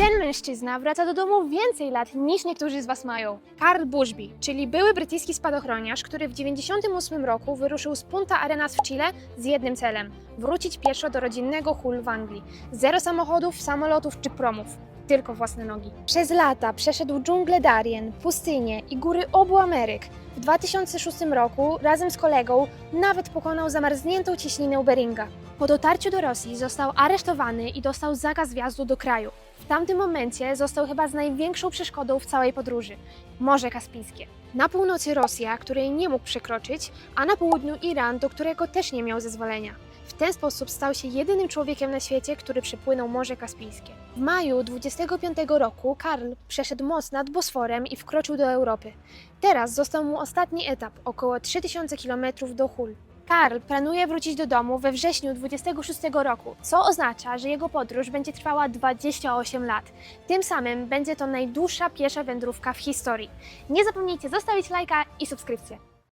Ten mężczyzna wraca do domu więcej lat niż niektórzy z Was mają. Karl Bushby, czyli były brytyjski spadochroniarz, który w 98 roku wyruszył z Punta Arenas w Chile z jednym celem wrócić pieszo do rodzinnego Hull w Anglii. Zero samochodów, samolotów czy promów. Tylko własne nogi. Przez lata przeszedł dżunglę Darien, pustynie i góry obu Ameryk. W 2006 roku razem z kolegą nawet pokonał zamarzniętą cieśninę Beringa. Po dotarciu do Rosji został aresztowany i dostał zakaz wjazdu do kraju. W tamtym momencie został chyba z największą przeszkodą w całej podróży Morze Kaspijskie. Na północy Rosja, której nie mógł przekroczyć, a na południu Iran, do którego też nie miał zezwolenia. W ten sposób stał się jedynym człowiekiem na świecie, który przepłynął Morze Kaspijskie. W maju 25 roku Karl przeszedł most nad Bosforem i wkroczył do Europy. Teraz został mu ostatni etap, około 3000 km do Hul. Karl planuje wrócić do domu we wrześniu 26 roku, co oznacza, że jego podróż będzie trwała 28 lat. Tym samym będzie to najdłuższa piesza wędrówka w historii. Nie zapomnijcie zostawić lajka i subskrypcję.